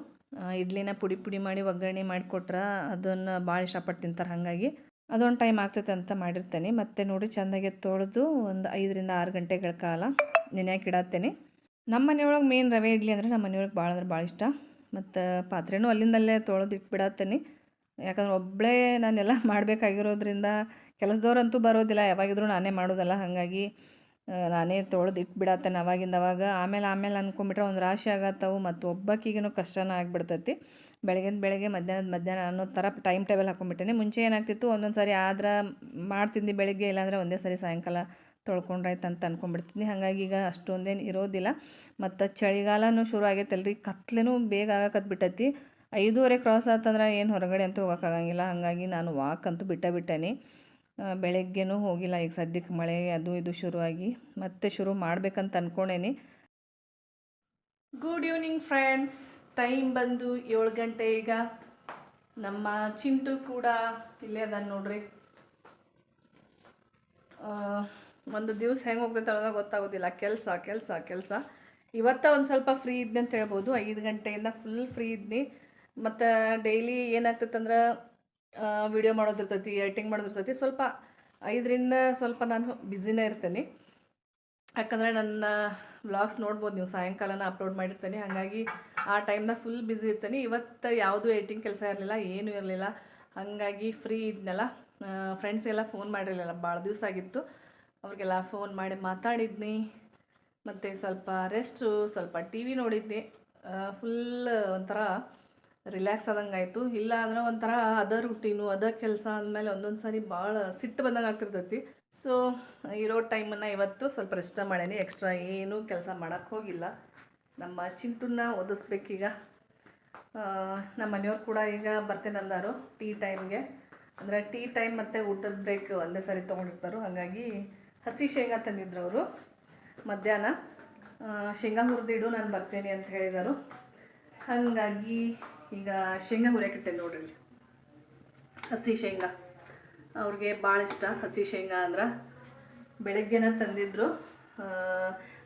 ಇಡ್ಲಿನ ಪುಡಿ ಪುಡಿ ಮಾಡಿ ಒಗ್ಗರಣೆ ಮಾಡಿಕೊಟ್ರೆ ಅದನ್ನು ಭಾಳ ಇಷ್ಟಪಟ್ಟು ತಿಂತಾರೆ ಹಾಗಾಗಿ. ಅದೊಂದು ಟೈಮ್ ಆಗ್ತೈತೆ ಅಂತ ಮಾಡಿರ್ತೇನೆ. ಮತ್ತು ನೋಡಿ ಚೆಂದಾಗೆ ತೊಳೆದು ಒಂದು ಐದರಿಂದ ಆರು ಗಂಟೆಗಳ ಕಾಲ ನೆನೆಯಾಕೆ ಇಡತ್ತೇನೆ. ನಮ್ಮ ಮನೆಯೊಳಗೆ ಮೇನ್ ರವೆ ಇಡ್ಲಿ ಅಂದರೆ ನಮ್ಮ ಮನೆಯೊಳಗೆ ಭಾಳ ಅಂದ್ರೆ ಭಾಳ ಇಷ್ಟ. ಮತ್ತು ಪಾತ್ರೆನೂ ಅಲ್ಲಿಂದಲ್ಲೇ ತೊಳೆದು ಇಟ್ಬಿಡತ್ತೀನಿ. ಯಾಕಂದ್ರೆ ಒಬ್ಬಳೇ ನಾನೆಲ್ಲ [LAUGHS] ಮಾಡಬೇಕಾಗಿರೋದ್ರಿಂದ ಕೆಲಸದವ್ರಂತೂ ಬರೋದಿಲ್ಲ, ಯಾವಾಗಿದ್ರೂ ನಾನೇ ಮಾಡೋದಲ್ಲ. ಹಾಗಾಗಿ ನಾನೇ ತೊಳೆದು ಇಟ್ಬಿಡತ್ತೇನೆ ಅವಾಗಿಂದ ಅವಾಗ. ಆಮೇಲೆ ಆಮೇಲೆ ಅಂದ್ಕೊಂಬಿಟ್ರೆ ಒಂದು ರಾಶಿ ಆಗತ್ತವು ಮತ್ತು ಒಬ್ಬಕ್ಕಿಗೇನು ಕಷ್ಟನ ಆಗಿಬಿಡ್ತೈತಿ. ಬೆಳಗಿನ ಬೆಳಗ್ಗೆ, ಮಧ್ಯಾಹ್ನದ ಮಧ್ಯಾಹ್ನ ಅನ್ನೋ ಥರ ಟೈಮ್ ಟೇಬಲ್ ಹಾಕೊಂಡ್ಬಿಟ್ಟೇನೆ. ಮುಂಚೆ ಏನಾಗ್ತಿತ್ತು ಒಂದೊಂದು ಸಾರಿ ಆದ್ರೆ ಮಾಡ್ತಿದ್ದೆ ಬೆಳಗ್ಗೆ, ಇಲ್ಲಾಂದರೆ ಒಂದೇ ಸಾರಿ ಸಾಯಂಕಾಲ ತೊಳ್ಕೊಂಡ್ರಾಯ್ತು ಅಂತ ಅನ್ಕೊಂಡ್ಬಿಡ್ತೀನಿ ಹಾಗಾಗಿ ಈಗ ಅಷ್ಟೊಂದೇನು ಇರೋದಿಲ್ಲ. ಮತ್ತು ಚಳಿಗಾಲನೂ ಶುರು ಆಗೈತಲ್ರಿ. ಕತ್ಲೇನೂ ಬೇಗ ಆಗಕತ್ಬಿಟ್ಟೈತಿ ಐದೂವರೆ ಕ್ರಾಸ್ ಆತಂದ್ರೆ ಏನು ಹೊರಗಡೆ ಅಂತೂ ಹೋಗೋಕ್ಕಾಗಂಗಿಲ್ಲ ಹಾಗಾಗಿ ನಾನು ವಾಕ್ ಅಂತೂ ಬಿಟ್ಟ ಬಿಟ್ಟೇನಿ. ಬೆಳಗ್ಗೆನೂ ಹೋಗಿಲ್ಲ. ಈಗ ಸದ್ಯಕ್ಕೆ ಮಳೆ ಅದು ಇದು ಶುರುವಾಗಿ ಮತ್ತೆ ಶುರು ಮಾಡ್ಬೇಕಂತ ಅಂದ್ಕೊಂಡೇನಿ ಗುಡ್ ಈವ್ನಿಂಗ್ ಫ್ರೆಂಡ್ಸ್ ಟೈಮ್ ಬಂದು ಏಳು ಗಂಟೆ ಈಗ. ನಮ್ಮ ಚಿಂಟು ಕೂಡ ಇಲ್ಲೇ ಅದ ನೋಡ್ರಿ. ಒಂದು ದಿವಸ ಹೆಂಗೆ ಹೋಗ್ತೈತೆ ಅನ್ನೋದು ಗೊತ್ತಾಗೋದಿಲ್ಲ. ಕೆಲಸ ಕೆಲಸ ಕೆಲಸ. ಇವತ್ತ ಒಂದು ಸ್ವಲ್ಪ ಫ್ರೀ ಇದ್ನಿ ಅಂತ ಹೇಳ್ಬೋದು. ಐದು ಗಂಟೆಯಿಂದ ಫುಲ್ ಫ್ರೀ ಇದ್ನಿ. ಮತ್ತು ಡೈಲಿ ಏನಾಗ್ತೈತಂದ್ರೆ ವಿಡಿಯೋ ಮಾಡೋದಿರ್ತೈತಿ ಎಡಿಟಿಂಗ್ ಮಾಡೋದಿರ್ತೈತಿ. ಸ್ವಲ್ಪ ಐದರಿಂದ ಸ್ವಲ್ಪ ನಾನು ಬ್ಯುಸಿನೇ ಇರ್ತೇನೆ. ಯಾಕಂದರೆ ನನ್ನ ವ್ಲಾಗ್ಸ್ ನೋಡ್ಬೋದು ನೀವು. ಸಾಯಂಕಾಲನ ಅಪ್ಲೋಡ್ ಮಾಡಿರ್ತೇನೆ. ಹಾಗಾಗಿ ಆ ಟೈಮ್ದಾಗ ಫುಲ್ ಬ್ಯುಸಿ ಇರ್ತೇನೆ. ಇವತ್ತು ಯಾವುದೂ ಎಡಿಟಿಂಗ್ ಕೆಲಸ ಇರಲಿಲ್ಲ, ಏನೂ ಇರಲಿಲ್ಲ. ಹಾಗಾಗಿ ಫ್ರೀ ಇದ್ನಲ್ಲ. ಫ್ರೆಂಡ್ಸ್ಗೆಲ್ಲ ಫೋನ್ ಮಾಡಿರಲಿಲ್ಲ. ಭಾಳ ದಿವಸ ಆಗಿತ್ತು. ಅವ್ರಿಗೆಲ್ಲ ಫೋನ್ ಮಾಡಿ ಮಾತಾಡಿದ್ನಿ. ಮತ್ತು ಸ್ವಲ್ಪ ರೆಸ್ಟು ಸ್ವಲ್ಪ ಟಿ ವಿ ನೋಡಿದ್ನಿ. ಫುಲ್ ಒಂಥರ ರಿಲ್ಯಾಕ್ಸ್ ಆದಂಗೆ ಆಯಿತು. ಇಲ್ಲ ಅಂದ್ರೆ ಒಂಥರ ಅದ ರುಟೀನು ಅದ ಕೆಲಸ ಅಂದಮೇಲೆ ಒಂದೊಂದು ಸಾರಿ ಭಾಳ ಸಿಟ್ಟು ಬಂದಂಗೆ ಆಗ್ತಿರ್ತೈತಿ. ಸೊ ಇರೋ ಟೈಮನ್ನು ಇವತ್ತು ಸ್ವಲ್ಪ ರೆಸ್ಟ ಮಾಡೇನಿ. ಎಕ್ಸ್ಟ್ರಾ ಏನೂ ಕೆಲಸ ಮಾಡೋಕ್ಕೆ ಹೋಗಿಲ್ಲ. ನಮ್ಮ ಚಿಂಟುನ ಓದಿಸ್ಬೇಕೀಗ. ನಮ್ಮ ಮನೆಯವ್ರು ಕೂಡ ಈಗ ಬರ್ತೇನೆ ಅಂದಾರು ಟೀ ಟೈಮ್ಗೆ ಅಂದರೆ ಟೀ ಟೈಮ್ ಮತ್ತು ಊಟದ ಬ್ರೇಕ್ ಒಂದೇ ಸಾರಿ ತೊಗೊಂಡಿರ್ತಾರೋ. ಹಾಗಾಗಿ ಹಸಿ ಶೇಂಗಾ ತಂದಿದ್ರು ಅವರು ಮಧ್ಯಾಹ್ನ ಶೇಂಗಾ ಹುರಿದಿಡು ನಾನು ಬರ್ತೇನೆ ಅಂತ ಹೇಳಿದರು. ಹಾಗಾಗಿ ಈಗ ಶೇಂಗಾ ಹುರಿಯಕ್ಕಿಟ್ಟೆ ನೋಡ್ರಿ. ಹಸಿ ಶೇಂಗಾ. ಅವ್ರಿಗೆ ಭಾಳ ಇಷ್ಟ ಹಸಿ ಶೇಂಗಾ ಅಂದ್ರೆ. ಬೆಳಗ್ಗೆನ ತಂದಿದ್ರು.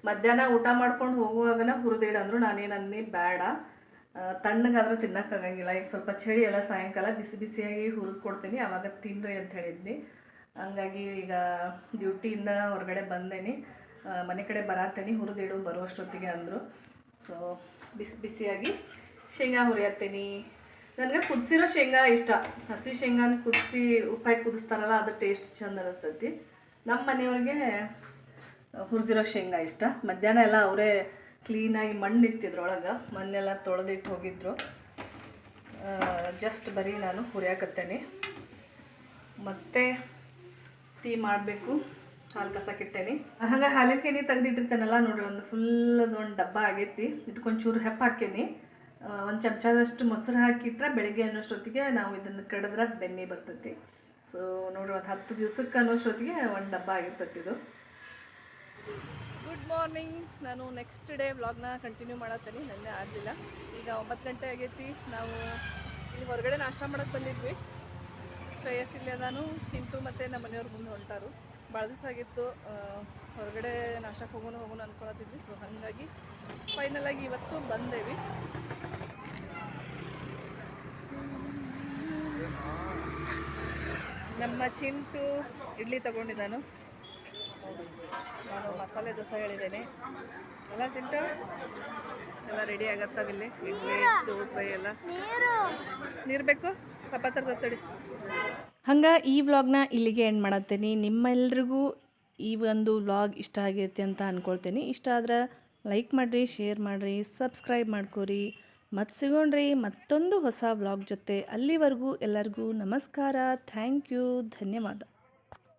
ಮಧ್ಯಾಹ್ನ ಊಟ ಮಾಡ್ಕೊಂಡು ಹೋಗುವಾಗನ ಹುರಿದಿಡಂದ್ರು ನಾನೇನಂದು ಬೇಡ ತಣ್ಣಗಾದ್ರೆ ತಿನ್ನೋಕ್ಕಾಗಂಗಿಲ್ಲ. ಈಗ ಸ್ವಲ್ಪ ಚಳಿ ಎಲ್ಲ ಸಾಯಂಕಾಲ ಬಿಸಿ ಬಿಸಿಯಾಗಿ ಹುರಿದು ಕೊಡ್ತೀನಿ. ಅವಾಗ ತಿನ್ನಿರಿ ಅಂತ ಹೇಳಿದ್ನಿ. ಹಂಗಾಗಿ ಈಗ ಡ್ಯೂಟಿಯಿಂದ ಹೊರಗಡೆ ಬಂದೇನಿ. ಮನೆ ಕಡೆ ಬರತ್ತೇನೆ ಹುರಿದಿಡು ಬರುವಷ್ಟೊತ್ತಿಗೆ ಅಂದರು. ಸೊ ಬಿಸಿ, ಬಿಸಿಯಾಗಿ ಶೇಂಗಾ ಹುರಿಯತ್ತೀನಿ. ನನಗೆ ಕುದಿಸಿರೋ ಶೇಂಗಾ ಇಷ್ಟ. ಹಸಿ ಶೇಂಗಾನ ಕುದಿಸಿ ಉಪ್ಪಾಯಿ ಕುದಿಸ್ತಾರಲ್ಲ, ಅದು ಟೇಸ್ಟ್ ಚಂದ ಅನಿಸ್ತೈತಿ. ನಮ್ಮ ಮನೆಯವ್ರಿಗೆ ಹುರಿದಿರೋ ಶೇಂಗಾ ಇಷ್ಟ. ಮಧ್ಯಾಹ್ನ ಎಲ್ಲ ಅವರೇ ಕ್ಲೀನಾಗಿ ಮಣ್ಣು ಇತ್ತಿದ್ರೊಳಗೆ ಮಣ್ಣೆಲ್ಲ ತೊಳೆದಿಟ್ಟು ಹೋಗಿದ್ರು. ಜಸ್ಟ್ ಬರೀ ನಾನು ಹುರಿಯಾಕತ್ತೇನೆ. ಮತ್ತು ಟೀ ಮಾಡಬೇಕು. ಹಾಲು ಕಸಕ್ಕಿಟ್ಟೇನಿ ಹಂಗೆ ಹಾಲಿನ ಕೆನಿ ತೆಗ್ದಿಟ್ಟಿರ್ತೇನಲ್ಲ ನೋಡ್ರಿ ಒಂದು ಫುಲ್ ಒಂದು ಡಬ್ಬ ಆಗೈತಿ. ಇದಕ್ಕೊಂಚೂರು ಹೆಪ್ಪ ಹಾಕೇನಿ. ಒಂದು ಚಮಚದಷ್ಟು ಮೊಸರು ಹಾಕಿಟ್ರೆ ಬೆಳಿಗ್ಗೆ ಅನ್ನೋಷ್ಟೊತ್ತಿಗೆ ನಾವು ಇದನ್ನು ಕಡಿದ್ರೆ ಬೆಣ್ಣೆ ಬರ್ತೈತಿ. ಸೊ ನೋಡ್ರಿ ಒಂದು ಹತ್ತು ದಿವ್ಸಕ್ಕೆ ಅನ್ನೋಷ್ಟೊತ್ತಿಗೆ ಒಂದು ಡಬ್ಬ ಆಗಿರ್ತೈತಿ ಇದು. ಗುಡ್ ಮಾರ್ನಿಂಗ್ ನಾನು ನೆಕ್ಸ್ಟ್ ಡೇ ವ್ಲಾಗ್ನ ಕಂಟಿನ್ಯೂ ಮಾಡತ್ತೀನಿ. ನನ್ನೇ ಆಗಲಿಲ್ಲ. ಈಗ ಒಂಬತ್ತು ಗಂಟೆ ಆಗೈತಿ. ನಾವು ಇಲ್ಲಿ ಹೊರಗಡೆ ನಾಷ್ಟ ಮಾಡೋಕ್ಕೆ ಬಂದಿದ್ವಿ. ಶ್ರೇಯಸ್ ಇಲ್ಲೇ ನಾನು ಚಿಂಟು ಮತ್ತು ನಮ್ಮ ಮನೆಯವ್ರ ಮುಂದೆ ಹೊಂಟಾರು ಭಾಳ ದಿವಸ ಆಗಿತ್ತು ಹೊರಗಡೆ ನಾಷ್ಟಕ್ಕೆ ಹೋಗೋಣ ಹೋಗೋಣ ಅನ್ಕೊಳತಿದ್ವಿ ಸೊ ಹಾಗಾಗಿ ಫೈನಲಾಗಿ ಇವತ್ತು ಬಂದೇವಿ. ನಮ್ಮ ಚಿಂಟು ಇಡ್ಲಿ ತಗೊಂಡಿದ್ದಾನು. ನಾನು ಮಸಾಲೆ ದೋಸೆ ಹೇಳಿದ್ದೇನೆ. ಎಲ್ಲ ಚಿಂಟು? ಎಲ್ಲ ರೆಡಿ ಆಗತ್ತಾವಿಲ್ಲಿ ಇಡ್ಲಿ, ದೋಸೆ ಎಲ್ಲ. ನೀರು ಬೇಕು? ಚಪಾತಿ ತರ್ತಡಿ ಹಂಗೆ ಈ ವ್ಲಾಗ್ನ ಇಲ್ಲಿಗೆ ಎಂಡ್ ಮಾಡತ್ತೀನಿ. ನಿಮ್ಮೆಲ್ರಿಗೂ ಈ ಒಂದು ವ್ಲಾಗ್ ಇಷ್ಟ ಆಗೈತಿ ಅಂತ ಅಂದ್ಕೊಳ್ತೀನಿ ಇಷ್ಟ ಆದ್ರೆ ಲೈಕ್ ಮಾಡಿರಿ ಶೇರ್ ಮಾಡಿರಿ ಸಬ್ಸ್ಕ್ರೈಬ್ ಮಾಡ್ಕೊರಿ. ಮತ್ತು ಸಿಗೋಣ್ರಿ ಮತ್ತೊಂದು ಹೊಸ ವ್ಲಾಗ್ ಜೊತೆ. ಅಲ್ಲಿವರೆಗೂ ಎಲ್ಲರಿಗೂ ನಮಸ್ಕಾರ. ಥ್ಯಾಂಕ್ ಯು ಧನ್ಯವಾದ.